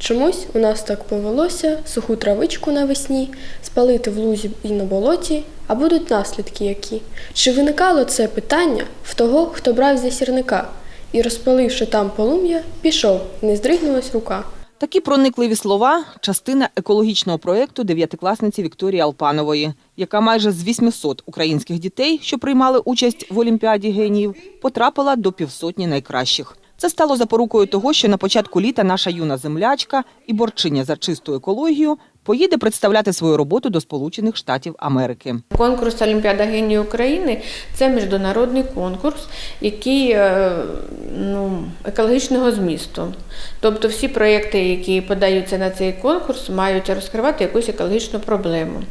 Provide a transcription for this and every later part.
Чомусь у нас так повелося суху травичку навесні, спалити в лузі і на болоті, а будуть наслідки які. Чи виникало це питання в того, хто брав за сірника, і, розпаливши там полум'я, пішов, не здригнулась рука. Такі проникливі слова – частина екологічного проєкту дев'ятикласниці Вікторії Алпанової, яка майже з 800 українських дітей, що приймали участь в Олімпіаді геніїв, потрапила до півсотні найкращих. Це стало запорукою того, що на початку літа наша юна землячка і борчиня за чисту екологію поїде представляти свою роботу до Сполучених Штатів Америки. Конкурс Олімпіада генії України це міжнародний конкурс, який е, ну, екологічного змісту. Тобто всі проєкти, які подаються на цей конкурс, мають розкривати якусь екологічну проблему.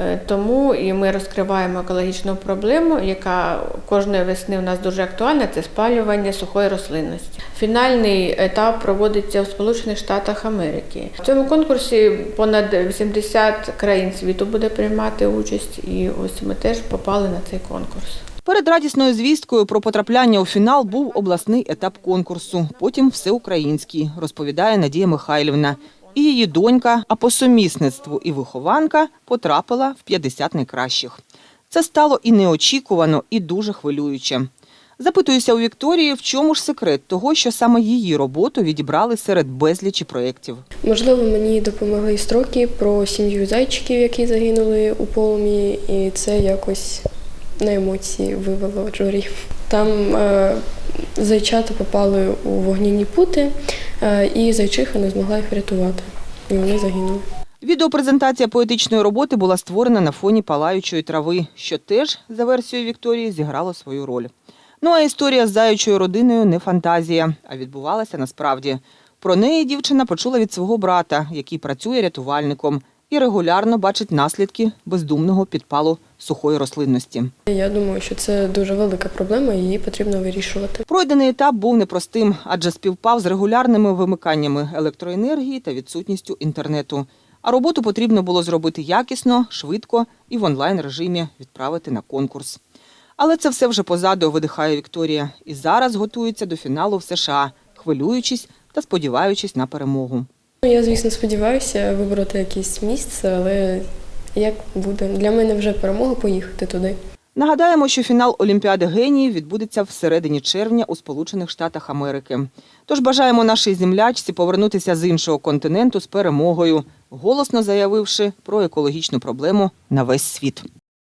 Е, Тому і ми розкриваємо екологічну проблему, яка кожної весни у нас дуже актуальна це спалювання сухої рослинності. Фінальний етап проводиться в Сполучених Штатах Америки. В цьому конкурсі понад 80 країн світу буде приймати участь, і ось ми теж попали на цей конкурс. Перед радісною звісткою про потрапляння у фінал був обласний етап конкурсу, потім всеукраїнський, розповідає Надія Михайлівна. І її донька, а по сумісництву і вихованка потрапила в 50 найкращих. Це стало і неочікувано, і дуже хвилююче. Запитуюся у Вікторії, в чому ж секрет того, що саме її роботу відібрали серед безлічі проєктів. Можливо, мені допомогли строки про сім'ю зайчиків, які загинули у полум'ї, і це якось на емоції вивело журі. Там е, зайчата попали у вогняні пути, і зайчиха не змогла їх врятувати. І вони загинули. Відеопрезентація поетичної роботи була створена на фоні палаючої трави, що теж, за версією Вікторії, зіграло свою роль. Ну а історія з заючою родиною не фантазія, а відбувалася насправді. Про неї дівчина почула від свого брата, який працює рятувальником, і регулярно бачить наслідки бездумного підпалу сухої рослинності. Я думаю, що це дуже велика проблема, і її потрібно вирішувати. Пройдений етап був непростим, адже співпав з регулярними вимиканнями електроенергії та відсутністю інтернету. А роботу потрібно було зробити якісно, швидко і в онлайн режимі відправити на конкурс. Але це все вже позаду, видихає Вікторія, і зараз готується до фіналу в США, хвилюючись та сподіваючись на перемогу. Ну, Я, звісно, сподіваюся вибрати якесь місце, але як буде? Для мене вже перемога поїхати туди. Нагадаємо, що фінал Олімпіади геніїв відбудеться в середині червня у Сполучених Штатах Америки. Тож бажаємо нашій землячці повернутися з іншого континенту з перемогою, голосно заявивши про екологічну проблему на весь світ.